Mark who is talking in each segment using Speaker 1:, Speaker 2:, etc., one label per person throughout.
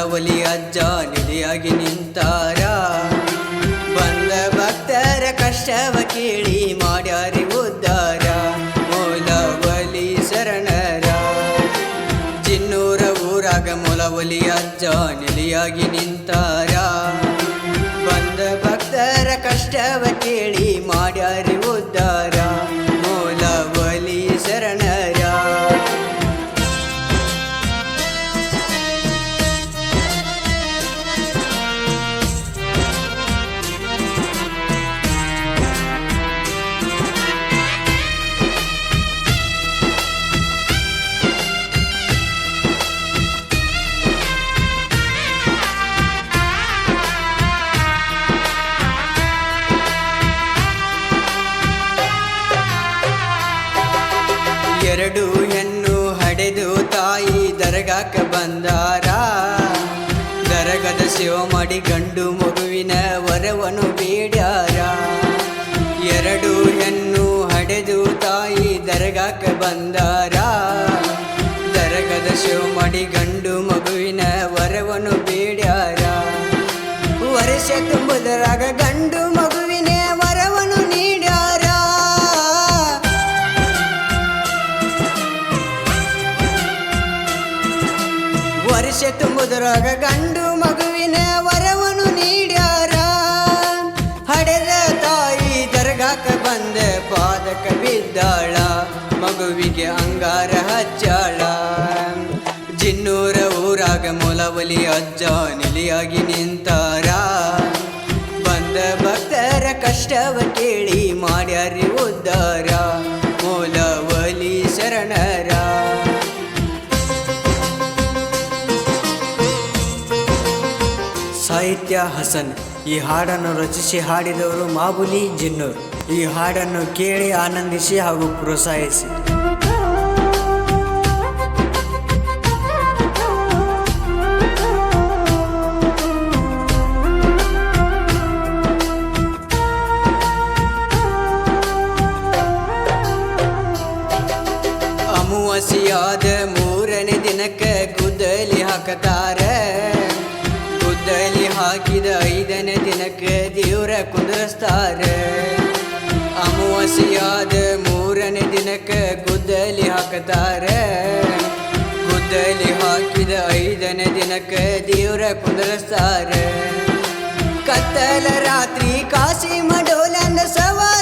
Speaker 1: ಮೂಲವಲಿ ಅಜ್ಜ ನಿಧಿಯಾಗಿ ನಿಂತಾರ. ಬಂದ ಭಕ್ತರ ಕಷ್ಟವ ಕೇಳಿ ಮಾಡ್ಯಾರಿ ಉದ್ದಾರ. ಮೂಲವಲಿ ಶರಣರ. ಚಿನ್ನೂರ ಊರಾಗ ಮೂಲವಲಿ ಅಜ್ಜ ನಿಲಿಯಾಗಿ ನಿಂತಾರ. ಬಂದ ಭಕ್ತರ ಕಷ್ಟವ ಕೇಳಿ ಮಾಡ್ಯಾರಿ ಉದ್ಧಾರ ದರಗಾಕ ಬಂದಾರ. ದರಗದ ಶಿವ ಮಾಡಿ ಗಂಡು ಮಗುವಿನ ವರವನು ಬೇಡ್ಯಾರ. ಎರಡು ಹೆಣ್ಣು ಹಡೆದು ತಾಯಿ ದರಗಾಕ ಬಂದಾರ. ದರಗದ ಶಿವ ಮಾಡಿ ಗಂಡು ಮಗುವಿನ ವರವನು ಬೇಡ್ಯಾರ. ವರ್ಷ ತುಂಬುದರಾಗ ಗಂಡು ವರ್ಷ ತುಂಬುದರಾಗ ಗಂಡು ಮಗುವಿನ ವರವನು ನೀಡ್ಯಾರ. ಹಡೆದ ತಾಯಿ ದರ್ಗಾಕ ಬಂದ ಪಾದಕ ಬಿದ್ದಾಳ. ಮಗುವಿಗೆ ಅಂಗಾರ ಹಚ್ಚಾಳ. ಜಿನ್ನೂರ ಊರಾಗ ಮೊಲವಲಿ ಅಜ್ಜ ನಿಲಿಯಾಗಿ ನಿಂತಾರ. ಬಂದ ಭಕ್ತರ ಕಷ್ಟವ ಕೇಳಿ ಮಾಡ್ಯಾರಿ ಉದ್ಧಾರ ಹಸನ್. ಈ ಹಾಡನ್ನು ರಚಿಸಿ ಹಾಡಿದವರು ಮಾಬುಲಿ ಜಿನ್ನೂರ್. ಈ ಹಾಡನ್ನು ಕೇಳಿ ಆನಂದಿಸಿ ಹಾಗೂ ಪ್ರೋತ್ಸಾಹಿಸಿ. ಕುಂದರ್ಸ್ತಾರ ಅಮಾವಾಸಿಯಾದ ಮೂರನೇ ದಿನಕ್ಕೆ ಗುದ್ದಲಿ ಹಾಕುತ್ತಾರೆ. ಗುದ್ದಲಿ ಹಾಕಿದ ಐದನೇ ದಿನಕ್ಕೆ ದೇವ್ರ ಕುಂದರ್ಸ್ತಾರ. ಕತ್ತಲ ರಾತ್ರಿ ಕಾಸಿ ಮಡೋಲನ್ನ ಸವಾರಿ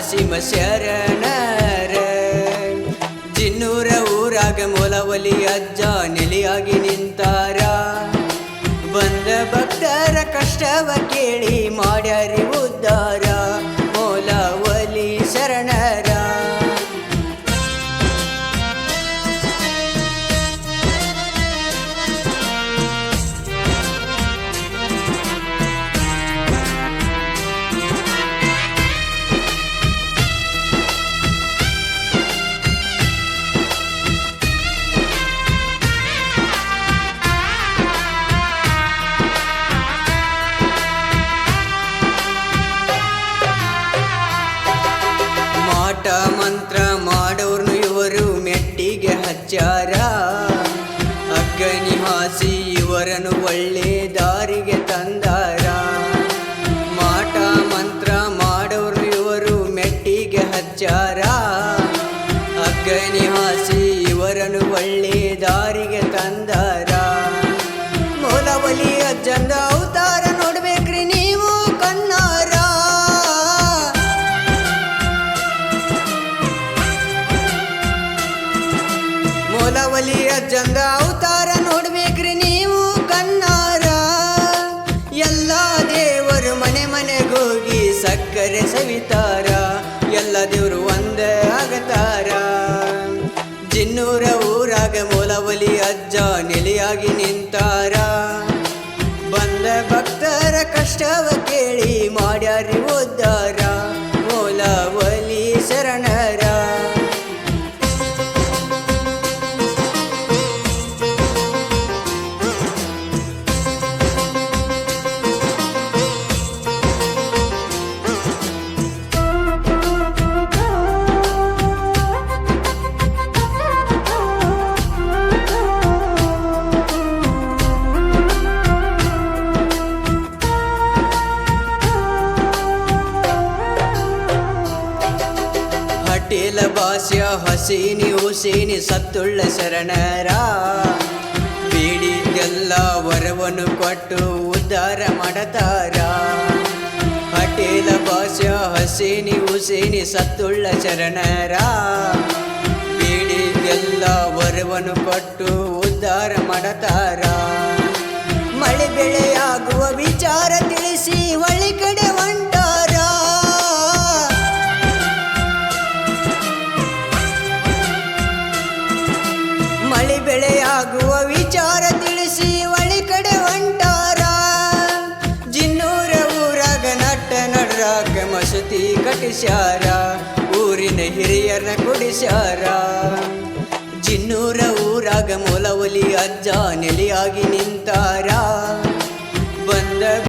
Speaker 1: ಕಾಸಿಮ ಶರಣರ. ಜಿನ್ನೂರ ಊರಾಗ ಮೊಲವಲಿ ಅಜ್ಜ ನೆಲೆಯಾಗಿ ನಿಂತಾರ. ಬಂದ ಭಕ್ತರ ಕಷ್ಟವ ಕೇಳಿ ಮಾಡ್ಯಾರಿ ಮೆಟ್ಟಿಗೆ ಹಚ್ಚಾರ ಅಗ್ಗನಿ ಮೂಲವಲಿ ಅಜ್ಜಂದ ಅವತಾರ ನೋಡ್ಬೇಕ್ರಿ ನೀವು ಕಣ್ಣಾರ. ಎಲ್ಲ ದೇವರು ಮನೆ ಮನೆಗೋಗಿ ಸಕ್ಕರೆ ಸವಿತಾರ. ಎಲ್ಲ ದೇವರು ಒಂದೇ ಆಗತಾರ. ಜಿನ್ನೂರ ಊರಾಗ ಮೂಲವಲಿ ಅಜ್ಜ ನೆಲೆಯಾಗಿ ನಿಂತಾರ. ಬಂದ ಭಕ್ತರ ಕಷ್ಟವ ಹಸೀನಿ ಹುಸೀನಿ ಸತ್ತುಳ್ಳ ಶರಣರ. ಬೀಡಿಗೆಲ್ಲ ವರವನ್ನು ಕೊಟ್ಟು ಉದ್ಧಾರ ಮಾಡತಾರ. ಪಟೇಲ ಭಾಷಾ ಹಸೀನಿ ಹುಸೀನಿ ಸತ್ತುಳ್ಳ ಶರಣರ. ಬೀಡಿಗೆಲ್ಲ ವರವನ್ನು ಕೊಟ್ಟು ಉದ್ಧಾರ ಮಾಡತಾರ. ಮಳೆ ಬೆಳೆಯಾಗುವ ವಿಚಾರ ತಿಳಿಸಿ, ಒಳ್ಳೆ ಕಡೆ ಹೊಂಟಾರ ಮಸೂತಿ ಕಟ್ಟಿಸ್ಯಾರ ಊರಿನ ಹಿರಿಯರ ಕೊಡಿಸ್ಯಾರ. ಜಿನ್ನೂರ ಊರಾಗ ಮೊಲವಲಿ ಅಜ್ಜ ನೆಲೆಯಾಗಿ ನಿಂತಾರ. ಬಂದ